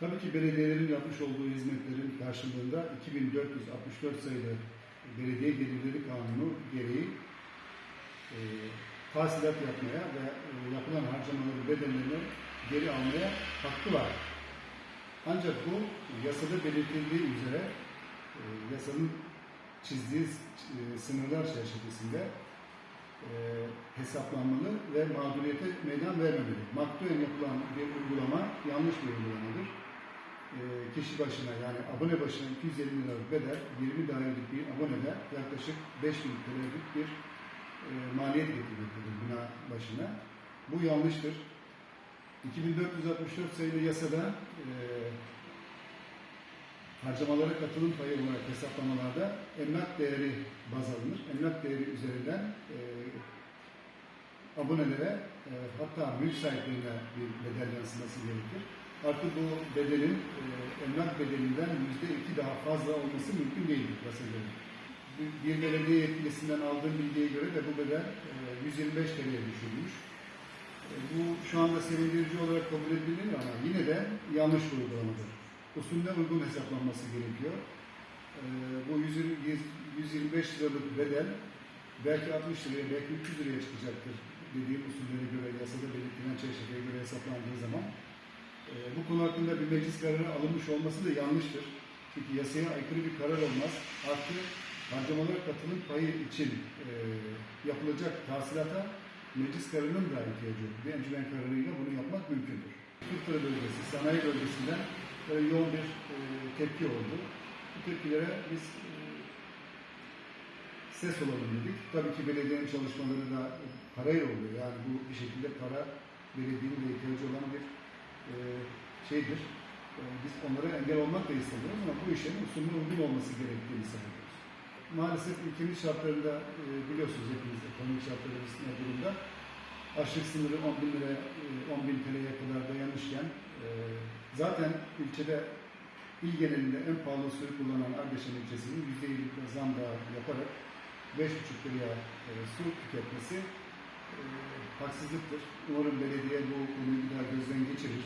Tabii ki belediyelerin yapmış olduğu hizmetlerin karşılığında 2464 sayılı Belediye Gelirleri Kanunu gereği e, tahsilat yapmaya ve e, yapılan harcamaların bedellerini geri almaya hakkı var. Ancak bu yasada belirtildiği üzere e, yasanın çizdiği e, sınırlar çerçevesinde e, hesaplanmalı ve mağduriyete meydan vermemeli. Maktuyen yapılan bir uygulama yanlış bir uygulamadır. E, kişi başına yani abone başına 250 liralık bedel 20 dairelik bir abonede yaklaşık 5000 TL'lik bir e, maliyet getirmektedir bina başına. Bu yanlıştır. 2464 sayılı yasada e, harcamalara katılım payı olarak hesaplamalarda emlak değeri baz alınır. Emlak değeri üzerinden e, abonelere e, hatta mülk sahiplerine bir bedel yansıması gerekir. Artı bu bedelin e, emlak bedelinden yüzde iki daha fazla olması mümkün değildir yasa. Bir- belediye yetkilisinden aldığım bilgiye göre de bu bedel e, 125 TL'ye düşürülmüş. E, Bu şu anda sevindirici olarak kabul edilir ama yine de yanlış bir uygulamadır. Usulüne uygun hesaplanması gerekiyor. E, Bu 120 125 liralık bedel belki 60 liraya, belki 300 liraya çıkacaktır dediğim usullere göre, yasada belirtilen çerçeveye göre hesaplandığı zaman. E, konu hakkında bir meclis kararı alınmış olması da yanlıştır. Çünkü yasaya aykırı bir karar olmaz. Artı harcamalara katılım payı için e, yapılacak tahsilata meclis kararının da ihtiyacı yok. Bir encümen kararıyla bunu yapmak mümkündür. Kırkları bölgesi, sanayi bölgesinden böyle yoğun bir e, tepki oldu. Bu tepkilere biz e, ses olalım dedik. Tabii ki belediyenin çalışmaları da parayla oluyor. Yani bu bir şekilde para belediyenin de ihtiyacı olan bir e, şeydir. E, biz onlara engel olmak da istemiyoruz ama bu işlerin usulüne uygun olması gerektiğini savunuyoruz. Maalesef ülkemiz şartlarında e, biliyorsunuz hepiniz ekonomik şartlarımız ne durumda. Açlık sınırı 10 bin lira, e, 10 bin TL'ye kadar dayanmışken e, zaten ilçede il genelinde en pahalı suyu kullanan Ardeşen ilçesinin %20 zam daha yaparak 5,5 liraya e, su tüketmesi e, haksızlıktır. Umarım belediye bu konuyu bir daha gözden geçirir.